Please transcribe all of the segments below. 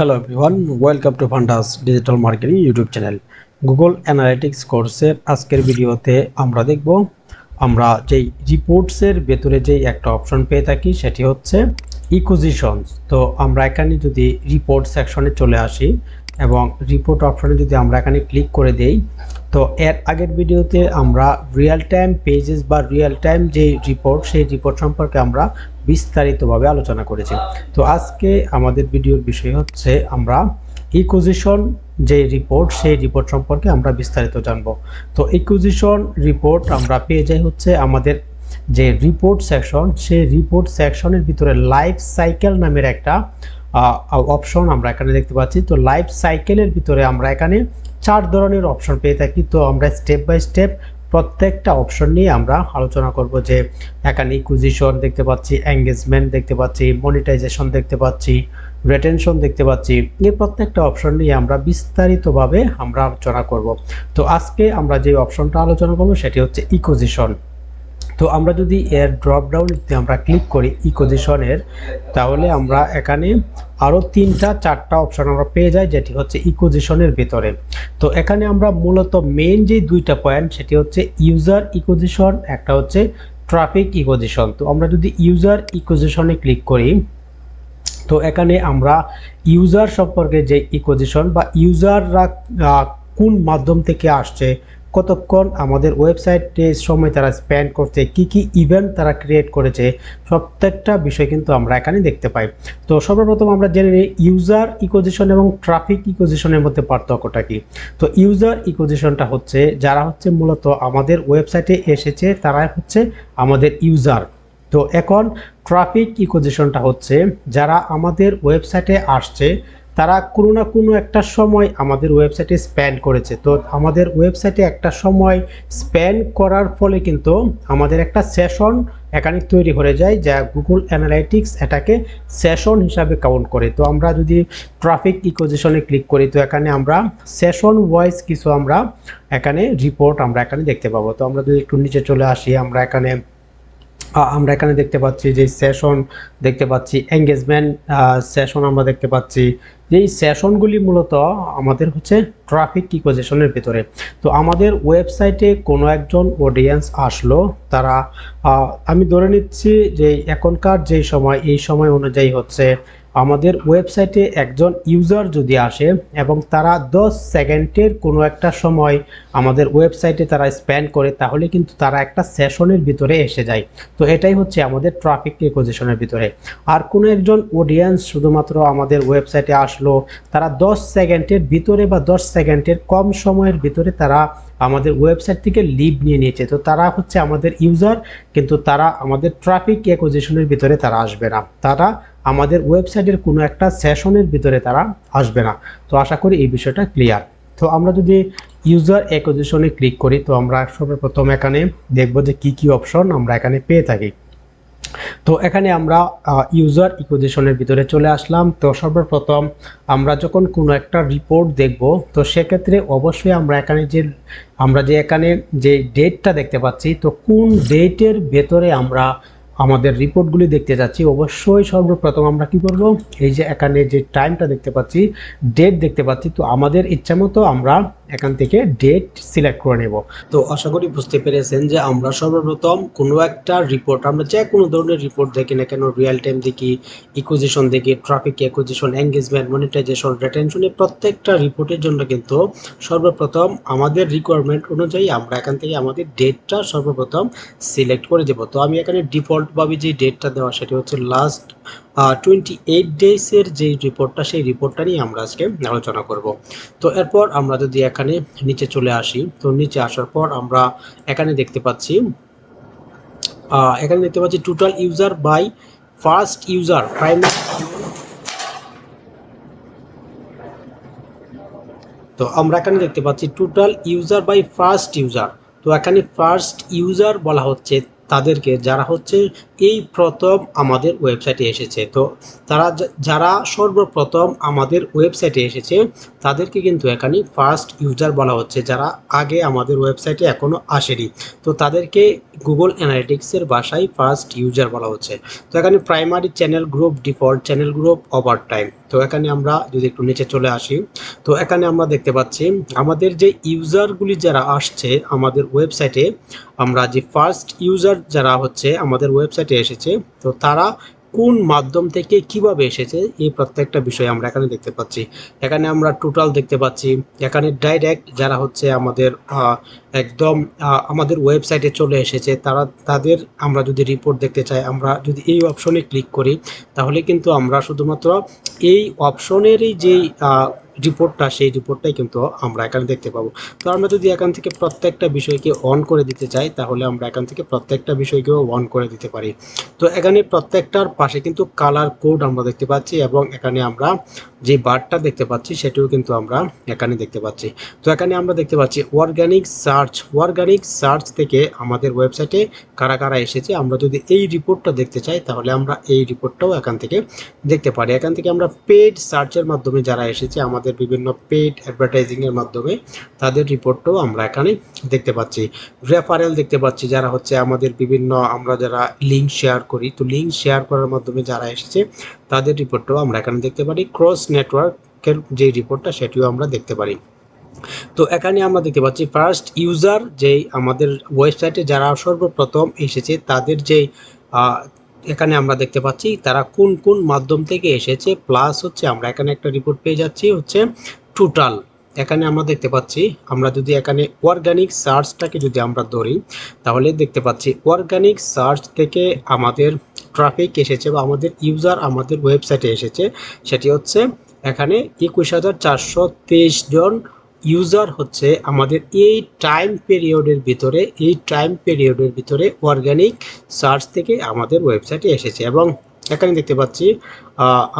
Hello everyone welcome to Fundas digital marketing YouTube channel Google analytics কোর্সের আজকের ভিডিওতে আমরা দেখব, আমরা যেই রিপোর্টসের ভেতরে যেই একটা অপশন পেয়ে থাকি সেটি হচ্ছে ইকোজিশনস তো আমরা এখানে যদি রিপোর্ট সেকশনে চলে আসি এবং রিপোর্ট অপশনে যদি আমরা এখানে ক্লিক করে দেই, তো এর আগের ভিডিওতে আমরা রিয়েল টাইম পেজেস বা রিয়েল টাইম যে রিপোর্ট সেই রিপোর্ট সম্পর্কে আমরা বিস্তারিতভাবে আলোচনা করেছি। তো আজকে আমাদের ভিডিওর বিষয় হচ্ছে আমরা ইকোজিশন যে রিপোর্ট সেই রিপোর্ট সম্পর্কে আমরা বিস্তারিত জানব। তো ইকোজিশন রিপোর্ট আমরা পেয়ে যাই হচ্ছে আমাদের যে রিপোর্ট সেকশন সেই রিপোর্ট সেকশনের ভিতরে লাইফ সাইকেল নামের একটা অপশন আমরা এখানে দেখতে পাচ্ছি। তো লাইফ সাইকেলের ভিতরে আমরা এখানে চার ধরনের অপশন পেয়ে থাকি। তো আমরা স্টেপ বাই স্টেপ প্রত্যেকটা অপশন নিয়ে আমরা আলোচনা করব যে এখানে ইকুজিশন দেখতে পাচ্ছি এঙ্গেজমেন্ট দেখতে পাচ্ছি মনিটাইজেশন দেখতে পাচ্ছি রেটেনশন দেখতে পাচ্ছি। এই প্রত্যেকটা অপশন নিয়ে আমরা বিস্তারিতভাবে আমরা আলোচনা করব। তো আজকে আমরা যে অপশনটা আলোচনা করব সেটি হচ্ছে ইকোজিশন তো আমরা যদি এর ড্রপ ডাউনতে আমরা ক্লিক করি ইকোজিশনের তাহলে আমরা এখানে আরও তিনটা, চারটা অপশন আমরা পেয়ে যাই, যেটি হচ্ছে ইকোজিশনের ভেতরে। তো এখানে আমরা মূলত মেন যে দুইটা পয়েন্ট সেটি হচ্ছে ইউজার ইকোজিশন একটা হচ্ছে ট্রাফিক ইকোজিশন তো আমরা যদি ইউজার ইকোজিশনে ক্লিক করি, তো এখানে আমরা ইউজার সম্পর্কে যে ইকোজিশন বা ইউজাররা কোন মাধ্যম থেকে আসছে কতক্ষণ আমাদের ওয়েবসাইটে সময় তারা স্পেন্ড করছে, কি কি ইভেন্ট তারা ক্রিয়েট করেছে, প্রত্যেকটা বিষয় কিন্তু আমরা এখানে দেখতে পাই। তো সর্বপ্রথম আমরা জেনে নিই ইউজার ইকোজিশন এবং ট্রাফিক ইকোজিশনের মধ্যে পার্থক্যটা কি। তো ইউজার ইকোজিশনটা হচ্ছে, যারা হচ্ছে মূলত আমাদের ওয়েবসাইটে এসেছে তারা হচ্ছে আমাদের ইউজার তো এখন ট্রাফিক ইকোজিশনটা হচ্ছে, যারা আমাদের ওয়েবসাইটে আসছে তারা কোনো না কোনো একটা সময় আমাদের ওয়েবসাইটে স্প্যান্ড করেছে। তো আমাদের ওয়েবসাইটে একটা সময় স্প্যান্ড করার ফলে কিন্তু আমাদের একটা সেশন এখানে তৈরি হয়ে যায়, যা গুগল অ্যানালাইটিক্স এটাকে সেশন হিসাবে কাউন্ট করে। তো আমরা যদি ট্রাফিক ইকোজিশনে ক্লিক করি, তো এখানে আমরা সেশন ওয়াইজ কিছু আমরা এখানে রিপোর্ট আমরা এখানে দেখতে পাবো। তো আমরা যদি একটু নিচে চলে আসি, আমরা এখানে আমরা এখানে দেখতে পাচ্ছি যে সেশন দেখতে পাচ্ছি এঙ্গেজমেন্ট সেশন আমরা দেখতে পাচ্ছি। এই সেশনগুলি মূলত আমাদের হচ্ছে ট্রাফিক ইকোজেশনের ভিতরে। তো আমাদের ওয়েবসাইটে কোনো একজন অডিয়েন্স আসলো, তারা আমি ধরে নিচ্ছি যে এখনকার যে সময়, এই সময় অনুযায়ী হচ্ছে আমাদের ওয়েবসাইটে একজন ইউজার যদি আসে এবং তারা দশ সেকেন্ডের কোনো একটা সময় আমাদের ওয়েবসাইটে তারা স্প্যান্ড করে, তাহলে কিন্তু তারা একটা সেশনের ভিতরে এসে যায়। তো এটাই হচ্ছে আমাদের ট্রাফিক একোজিশনের ভিতরে। আর কোনো একজন অডিয়েন্স শুধুমাত্র আমাদের ওয়েবসাইটে আসলো, তারা দশ সেকেন্ডের ভিতরে বা দশ সেকেন্ডের কম সময়ের ভিতরে তারা আমাদের ওয়েবসাইট থেকে লিভ নিয়ে নিয়েছে। তো তারা হচ্ছে আমাদের ইউজার কিন্তু তারা আমাদের ট্রাফিক একোজিশনের ভিতরে তারা আসবে না। তারা আমাদের ওয়েবসাইটের কোনো একটা সেশনের ভিতরে তারা আসবে না। তো আশা করি এই বিষয়টা ক্লিয়ার। তো আমরা যদি ইউজার অ্যাকোজিশনে ক্লিক করি, তো আমরা সর্বপ্রথম এখানে দেখব যে কি কি অপশন আমরা এখানে পেয়ে থাকি। তো এখানে আমরা ইউজার ইকোজিশনের ভিতরে চলে আসলাম। তো সর্বপ্রথম আমরা যখন কোনো একটা রিপোর্ট দেখব, তো সেক্ষেত্রে অবশ্যই আমরা এখানে যে, আমরা যে এখানে যে ডেটটা দেখতে পাচ্ছি, তো কোন ডেটের ভেতরে আমরা আমাদের রিপোর্টগুলি দেখতে যাচ্ছি। অবশ্যই সর্বপ্রথম আমরা কি করব? এই যে এখানে যে টাইমটা দেখতে পাচ্ছি ডেট দেখতে পাচ্ছি। তো আমাদের ইচ্ছা মতো আমরা এখান থেকে ডেট সিলেক্ট করে নেব। তো আশা করি বুঝতে পেরেছেন যে আমরা সর্বপ্রথম কোনো একটা রিপোর্ট আমরা যে কোনো ধরনের রিপোর্ট দেখি না কেন রিয়েল টাইম দেখি ইকোজিশন দেখি traffic acquisition engagement monetisation retention এই প্রত্যেকটা রিপোর্টের জন্য কিন্তু সর্বপ্রথম আমাদের রিকোয়ারমেন্ট অনুযায়ী আমরা এখান থেকে আমাদের ডেটটা সর্বপ্রথম সিলেক্ট করে দেব। তো আমি এখানে ডিফল্টভাবে যে ডেটটা দেওয়া, সেটি হচ্ছে লাস্ট টোয়েন্টি এইট ডেজের যে রিপোর্টটা সেই রিপোর্টটা নিয়ে আমরা আজকে আলোচনা করব। তো এরপর আমরা যদি এখানে নিচে চলে আসি, তো নিচে আসার পর আমরা এখানে দেখতে পাচ্ছি এখানে দেখতে পাচ্ছি total user by first user primary তো আমরা এখানে দেখতে পাচ্ছি total user by first user তো এখানে ফার্স্ট ইউজার বলা হচ্ছে তাদেরকে যারা হচ্ছে এই প্রথম আমাদের ওয়েবসাইটে এসেছে। তো তারা যারা সর্বপ্রথম আমাদের ওয়েবসাইটে এসেছে, তাদেরকে কিন্তু এখানে ফার্স্ট ইউজার বলা হচ্ছে, যারা আগে আমাদের ওয়েবসাইটে এখনও আসেনি। তো তাদেরকে গুগল অ্যানালিটিক্সের ভাষায় ফার্স্ট ইউজার বলা হচ্ছে। তো এখানে primary channel group default channel group over time তো এখানে আমরা যদি একটু নিচে চলে আসি, তো এখানে আমরা দেখতে পাচ্ছি আমাদের যে ইউজারগুলি যারা আসছে আমাদের ওয়েবসাইটে, আমরা যে ফার্স্ট ইউজার যারা হচ্ছে আমাদের ওয়েবসাইটে এসেছে, তো তারা কোন মাধ্যম থেকে কীভাবে এসেছে, এই প্রত্যেকটা বিষয় আমরা এখানে দেখতে পাচ্ছি। এখানে আমরা টোটাল দেখতে পাচ্ছি, এখানে ডাইরেক্ট যারা হচ্ছে আমাদের একদম আমাদের ওয়েবসাইটে চলে এসেছে, তারা, তাদের আমরা যদি রিপোর্ট দেখতে চাই, আমরা যদি এই অপশনে ক্লিক করি, তাহলে কিন্তু আমরা শুধুমাত্র এই অপশনেরই যেই রিপোর্টটা সেই রিপোর্টটাই কিন্তু আমরা এখানে দেখতে পাবো। তো আমরা যদি এখান থেকে প্রত্যেকটা বিষয়কে অন করে দিতে চাই, তাহলে আমরা এখান থেকে প্রত্যেকটা বিষয়কেও অন করে দিতে পারি। তো এখানে প্রত্যেকটার পাশে কিন্তু কালার কোড আমরা দেখতে পাচ্ছি এবং এখানে আমরা যে বারটা দেখতে পাচ্ছি, সেটিও কিন্তু আমরা এখানে দেখতে পাচ্ছি। তো এখানে আমরা দেখতে পাচ্ছি অর্গানিক সার্চ অর্গানিক সার্চ থেকে আমাদের ওয়েবসাইটে কারা কারা এসেছে, আমরা যদি এই রিপোর্টটা দেখতে চাই, তাহলে আমরা এই রিপোর্টটাও এখান থেকে দেখতে পারি। এখান থেকে আমরা পেড সার্চের মাধ্যমে যারা এসেছে, আমাদের বিভিন্ন পেড অ্যাডভার্টাইজিংয়ের মাধ্যমে তাদের রিপোর্টটাও আমরা এখানে দেখতে পাচ্ছি। রেফারেল দেখতে পাচ্ছি যারা হচ্ছে আমাদের বিভিন্ন আমরা যারা লিঙ্ক শেয়ার করি, তো লিঙ্ক শেয়ার করার মাধ্যমে যারা এসেছে, তাদের রিপোর্টটাও আমরা এখানে দেখতে পারি। ক্রস নেটওয়ার্কের যে রিপোর্টটা সেটিও আমরা দেখতে পারি। তো এখানে আমরা দেখতে পাচ্ছি ফার্স্ট ইউজার যেই আমাদের ওয়েবসাইটে যারা সর্বপ্রথম এসেছে, তাদের যেই এখানে আমরা দেখতে পাচ্ছি তারা কোন কোন মাধ্যম থেকে এসেছে প্লাস হচ্ছে আমরা এখানে একটা রিপোর্ট পেয়ে যাচ্ছি, হচ্ছে টোটাল এখানে আমরা দেখতে পাচ্ছি, আমরা যদি এখানে অর্গানিক সার্চটাকে যদি আমরা ধরি, তাহলে দেখতে পাচ্ছি অর্গানিক সার্চ থেকে আমাদের ট্রাফিক এসেছে বা আমাদের ইউজার আমাদের ওয়েবসাইটে এসেছে, সেটি হচ্ছে এখানে একুশ হাজার চারশো তেইশ জন ইউজার হচ্ছে আমাদের এই টাইম পিরিয়ডের ভিতরে, এই টাইম পিরিয়ডের ভিতরে অর্গ্যানিক সার্চ থেকে আমাদের ওয়েবসাইটে এসেছে এবং এখানে দেখতে পাচ্ছি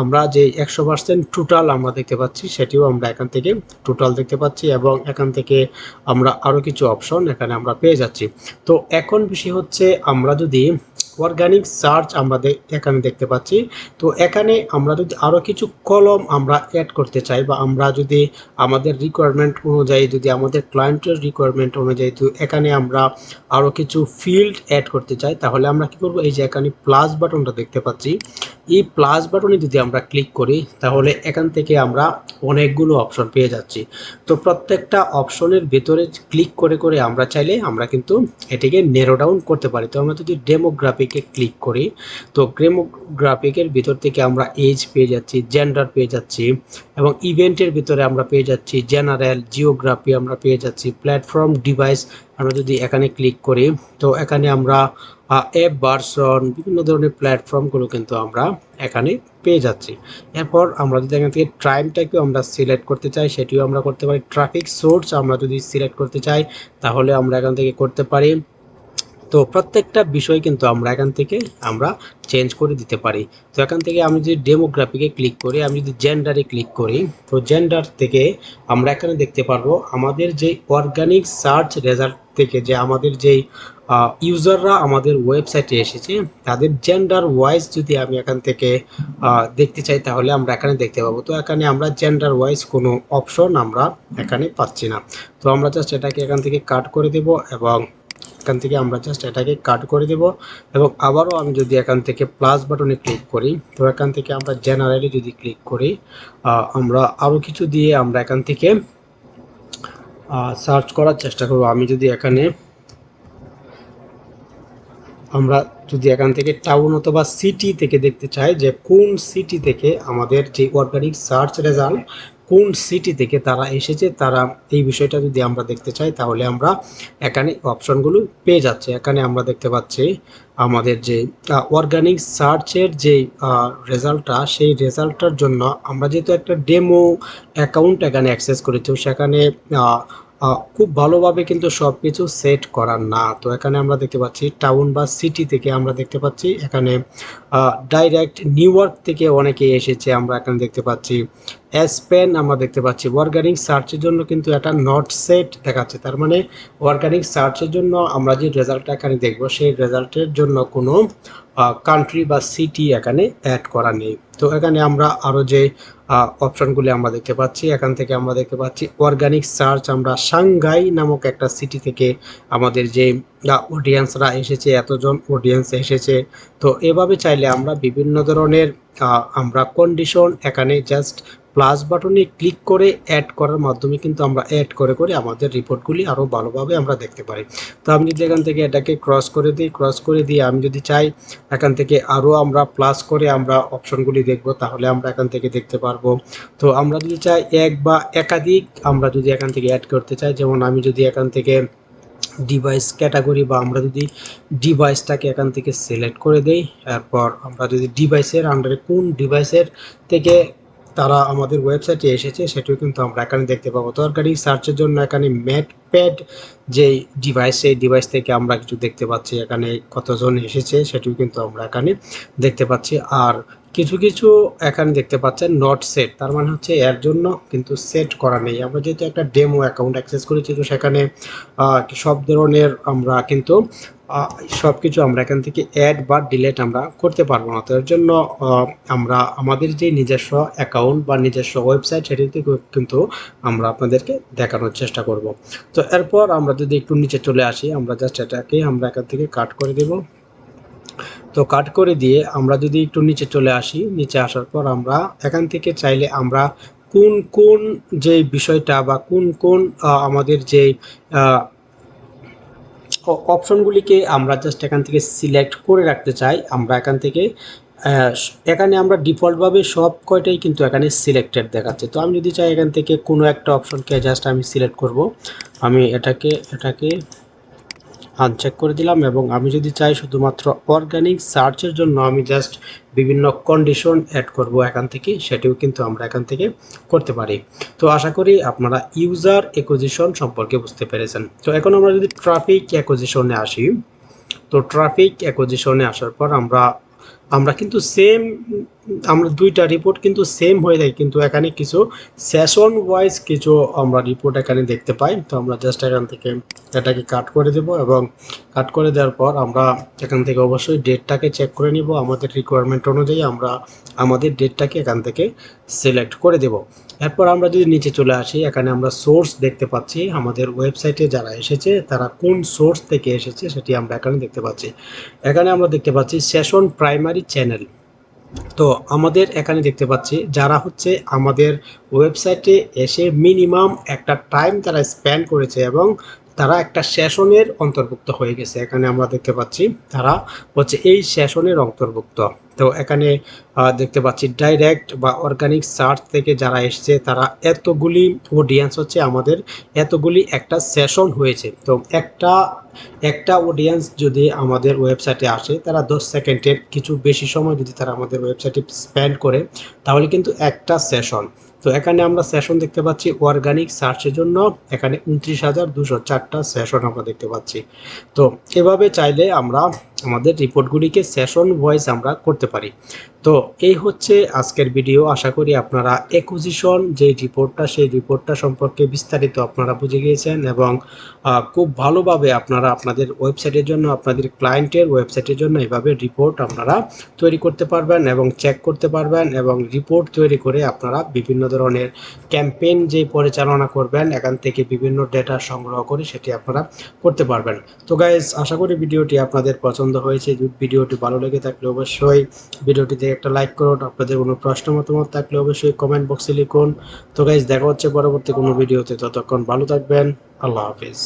আমরা যে একশো পার্সেন্ট টোটাল আমরা দেখতে পাচ্ছি, সেটিও আমরা এখান থেকে টোটাল দেখতে পাচ্ছি এবং এখান থেকে আমরা আরও কিছু অপশন এখানে আমরা পেয়ে যাচ্ছি। তো এখন বিষয় হচ্ছে আমরা যদি অর্গানিক সার্চ আমরা এখানে দেখতে পাচ্ছি, তো এখানে আমরা যদি আরও কিছু কলম আমরা অ্যাড করতে চাই বা আমরা যদি আমাদের রিকোয়ারমেন্ট অনুযায়ী যদি আমাদের ক্লায়েন্টের রিকোয়ারমেন্ট অনুযায়ী তো এখানে আমরা আরও কিছু ফিল্ড অ্যাড করতে চাই, তাহলে আমরা কি করব? এই যে এখানে প্লাস বাটনটা দেখতে পাচ্ছি এই প্লাস বাটনে যদি আমরা ক্লিক করি, তাহলে এখান থেকে আমরা অনেকগুলো অপশন পেয়ে যাচ্ছি। তো প্রত্যেকটা অপশনের ভেতরে ক্লিক করে করে আমরা চাইলে আমরা কিন্তু এটিকে নেরো ডাউন করতে পারি। তো আমরা যদি ডেমোগ্রাফিকে ক্লিক করি, তো ডেমোগ্রাফিকের ভিতর থেকে আমরা এজ পেয়ে যাচ্ছি জেন্ডার পেয়ে যাচ্ছি এবং ইভেন্টের ভিতরে আমরা পেয়ে যাচ্ছি জেনারেল জিওগ্রাফি আমরা পেয়ে যাচ্ছি প্ল্যাটফর্ম ডিভাইস আমরা যদি এখানে ক্লিক করি, তো এখানে আমরা অ্যাপ বার্সন বিভিন্ন ধরনের প্ল্যাটফর্মগুলো কিন্তু আমরা এখানে পেয়ে যাচ্ছি। এরপর আমরা যদি এখান থেকে টাইমটাকেও আমরা সিলেক্ট করতে চাই, সেটিও আমরা করতে পারি। ট্রাফিক সোর্স আমরা যদি সিলেক্ট করতে চাই, তাহলে আমরা এখান থেকে করতে পারি। তো প্রত্যেকটা বিষয় কিন্তু আমরা এখান থেকে আমরা চেঞ্জ করে দিতে পারি। তো এখান থেকে আমি যদি ডেমোগ্রাফিকে ক্লিক করি, আমি যদি জেন্ডারে ক্লিক করি, তো জেন্ডার থেকে আমরা এখানে দেখতে পারব আমাদের যে অর্গানিক সার্চ রেজাল্ট থেকে যে আমাদের যেই ইউজাররা আমাদের ওয়েবসাইটে এসেছে, তাদের জেন্ডার ওয়াইজ যদি আমি এখান থেকে দেখতে চাই তাহলে আমরা এখানে দেখতে পাবো। তো এখানে আমরা জেন্ডার ওয়াইজ কোনো অপশন আমরা এখানে পাচ্ছি না। তো আমরা জাস্ট এটাকে এখান থেকে কাট করে দেব এবং এখান থেকে আমরা জাস্ট এটাকে কাট করে দেব এবং আবারও আমি যদি এখান থেকে প্লাস বাটনে ক্লিক করি, তো এখান থেকে আমরা জেনারেলি যদি ক্লিক করি আমরা আরও কিছু দিয়ে আমরা এখান থেকে সার্চ করার চেষ্টা করব। আমি যদি এখানে, আমরা যদি এখান থেকে টাউন অথবা সিটি থেকে দেখতে চাই যে কোন সিটি থেকে আমাদের যে অর্গানিক সার্চ রেজাল্ট কোন সিটি থেকে তারা এসেছে, তারা এই বিষয়টা যদি আমরা দেখতে চাই, তাহলে আমরা এখানে অপশনগুলো পেয়ে যাচ্ছে। এখানে আমরা দেখতে পাচ্ছি আমাদের যে অর্গানিক সার্চের যে রেজাল্টটা সেই রেজাল্টটার জন্য আমরা যেহেতু একটা ডেমো অ্যাকাউন্ট এখানে অ্যাক্সেস করেছি সেখানে খুব ভালোভাবে কিন্তু সব কিছু সেট করা না। তো এখানে আমরা দেখতে পাচ্ছি টাউন বা সিটি থেকে আমরা দেখতে পাচ্ছি, এখানে ডাইরেক্ট নিউ ইয়র্ক থেকে অনেকে এসেছে, আমরা এখানে দেখতে পাচ্ছি। স্পেন আমরা দেখতে পাচ্ছি। অর্গানিক সার্চের জন্য কিন্তু এটা নট সেট দেখাচ্ছে। তার মানে অর্গানিক সার্চের জন্য আমরা যে রেজাল্টটা এখানে দেখব, সেই রেজাল্টের জন্য কোনো কান্ট্রি বা সিটি এখানে অ্যাড করা নেই। তো এখানে আমরা আরও যে অপশনগুলি আমরা দেখতে পাচ্ছি, এখান থেকে আমরা দেখতে পাচ্ছি অর্গানিক সার্চ আমরা সাংঘাই নামক একটা সিটি থেকে আমাদের যে অডিয়েন্সরা এসেছে, এতজন অডিয়েন্স এসেছে। তো এভাবে চাইলে আমরা বিভিন্ন ধরনের আমরা কন্ডিশন এখানে জাস্ট প্লাস বাটনে ক্লিক করে অ্যাড করার মাধ্যমে কিন্তু আমরা অ্যাড করে করে আমাদের রিপোর্টগুলি আরও ভালোভাবে আমরা দেখতে পারি। তো আমি যদি এখান থেকে এটাকে ক্রস করে দিই ক্রস করে দিয়ে আমি যদি চাই এখান থেকে আরও আমরা প্লাস করে আমরা অপশনগুলি দেখব, তাহলে আমরা এখান থেকে দেখতে পারব। তো আমরা যদি চাই এক বা একাধিক, আমরা যদি এখান থেকে অ্যাড করতে চাই, যেমন আমি যদি এখান থেকে ডিভাইস ক্যাটাগরি বা আমরা যদি ডিভাইসটাকে এখান থেকে সিলেক্ট করে দেই, এরপর আমরা যদি ডিভাইসের আন্ডারে কোন ডিভাইসের থেকে তারা আমাদের ওয়েবসাইটে এসেছে, সেটিও কিন্তু আমরা এখানে দেখতে পাবো। দরকারি সার্চের জন্য এখানে ম্যাট প্যাড যে ডিভাইস সেই ডিভাইস থেকে আমরা কিছু দেখতে পাচ্ছি। এখানে কতজন এসেছে, সেটিও কিন্তু আমরা এখানে দেখতে পাচ্ছি। আর কিছু কিছু এখানে দেখতে পাচ্ছেন নট সেট তার মানে হচ্ছে এর জন্য কিন্তু সেট করা নেই। আমরা যেহেতু একটা ডেমো অ্যাকাউন্ট অ্যাক্সেস করেছি, তো সেখানে সব ধরনের আমরা কিন্তু সব কিছু আমরা এখান থেকে অ্যাড বা ডিলেট আমরা করতে পারব না। তো এর জন্য আমরা আমাদের যে নিজস্ব অ্যাকাউন্ট বা নিজস্ব ওয়েবসাইট সেটিতে কিন্তু আমরা আপনাদেরকে দেখানোর চেষ্টা করব। তো এরপর আমরা যদি একটু নিচে চলে আসি, আমরা জাস্ট এটাকে আমরা এখান থেকে কাট করে দেব। তো কাট করে দিয়ে আমরা যদি একটু নিচে চলে আসি, নিচে আসার পর আমরা এখান থেকে চাইলে আমরা কোন কোন যে বিষয়টা বা কোন কোন আমাদের যে অপশনগুলিকে আমরা জাস্ট এখান থেকে সিলেক্ট করে রাখতে চাই, আমরা এখান থেকে এখানে আমরা ডিফল্টভাবে সব কয়টাই কিন্তু এখানে সিলেক্টেড দেখাচ্ছে। তো আমি যদি চাই এখান থেকে কোনো একটা অপশনকে জাস্ট আমি সিলেক্ট করব। আমি এটাকে এটাকে আনচেক করে দিলাম এবং আমি যদি চাই শুধুমাত্র অর্গানিক সার্চের জন্য আমি জাস্ট বিভিন্ন কন্ডিশন অ্যাড করব এখান থেকে, সেটিও কিন্তু আমরা এখান থেকে করতে পারি। তো আশা করি আপনারা ইউজার অ্যাকোজিশন সম্পর্কে বুঝতে পেরেছেন। তো এখন আমরা যদি ট্রাফিক অ্যাকোজিশনে আসি, তো ট্রাফিক অ্যাকোজিশনে আসার পর আমরা আমরা কিন্তু সেম আমরা দুইটা রিপোর্ট কিন্তু সেম হয়ে যায়, কিন্তু এখানে কিছু সেশন ওয়াইজ কিছু আমরা রিপোর্ট এখানে দেখতে পাই। তো আমরা জাস্ট এখান থেকে এটাকে কাট করে দেব এবং কাট করে দেওয়ার পর আমরা এখান থেকে অবশ্যই ডেটটাকে চেক করে নিব। আমাদের রিকোয়ারমেন্ট অনুযায়ী আমরা আমাদের ডেটটাকে এখান থেকে সিলেক্ট করে দেব। এরপর আমরা যদি নিচে চলে আসি, এখানে আমরা সোর্স দেখতে পাচ্ছি। আমাদের ওয়েবসাইটে যারা এসেছে, তারা কোন সোর্স থেকে এসেছে সেটি আমরা এখানে দেখতে পাচ্ছি। এখানে আমরা দেখতে পাচ্ছি সেশন প্রাইমারি চ্যানেল তো আমাদের এখানে দেখতে পাচ্ছি যারা হচ্ছে আমাদের ওয়েবসাইটে এসে মিনিমাম একটা টাইম তারা স্পেন্ড করেছে এবং তারা একটা সেশনের অন্তর্ভুক্ত হয়ে গেছে। এখানে আমরা দেখতে পাচ্ছি তারা হচ্ছে এই সেশনের অন্তর্ভুক্ত। তো এখানে দেখতে পাচ্ছি ডাইরেক্ট বা অর্গানিক সার্চ থেকে যারা এসছে, তারা এতগুলি অডিয়েন্স হচ্ছে, আমাদের এতগুলি একটা সেশন হয়েছে। তো একটা একটা অডিয়েন্স যদি আমাদের ওয়েবসাইটে আসে, তারা দশ সেকেন্ডের কিছু বেশি সময় যদি তারা আমাদের ওয়েবসাইটে স্পেন্ড করে, তাহলে কিন্তু একটা সেশন। তো এখানে আমরা সেশন দেখতে পাচ্ছি অর্গানিক সার্চের জন্য। এখানে উনত্রিশ হাজার দুশো চারটা সেশন আমরা দেখতে পাচ্ছি। তো এভাবে চাইলে আমরা আমাদের রিপোর্টগুলিকে সেশন ভয়েস আমরা করতে পারি। তো এই হচ্ছে আজকের ভিডিও আশা করি আপনারা একুজিশন যে রিপোর্টটা, সেই রিপোর্টটা সম্পর্কে বিস্তারিত আপনারা বুঝে গিয়েছেন এবং খুব ভালোভাবে আপনারা আপনাদের ওয়েবসাইটের জন্য, আপনাদের ক্লায়েন্টের ওয়েবসাইটের জন্য এভাবে রিপোর্ট আপনারা তৈরি করতে পারবেন এবং চেক করতে পারবেন এবং রিপোর্ট তৈরি করে আপনারা বিভিন্ন ধরনের ক্যাম্পেইন যে পরিচালনা করবেন, এখান থেকে বিভিন্ন ডেটা সংগ্রহ করে সেটি আপনারা করতে পারবেন। তো গাইজ আশা করি ভিডিওটি আপনাদের পছন্দ হয়েছে ভিডিওটি ভালো লেগে থাকলে অবশ্যই ভিডিওটিতে একটা লাইক করুন। আপনাদের কোনো প্রশ্ন, মতামত থাকলে অবশ্যই কমেন্ট বক্সে লিখুন। তো গাইজ দেখা হচ্ছে পরবর্তী কোনো ভিডিওতে। ততক্ষণ ভালো থাকবেন। আল্লাহ হাফিজ।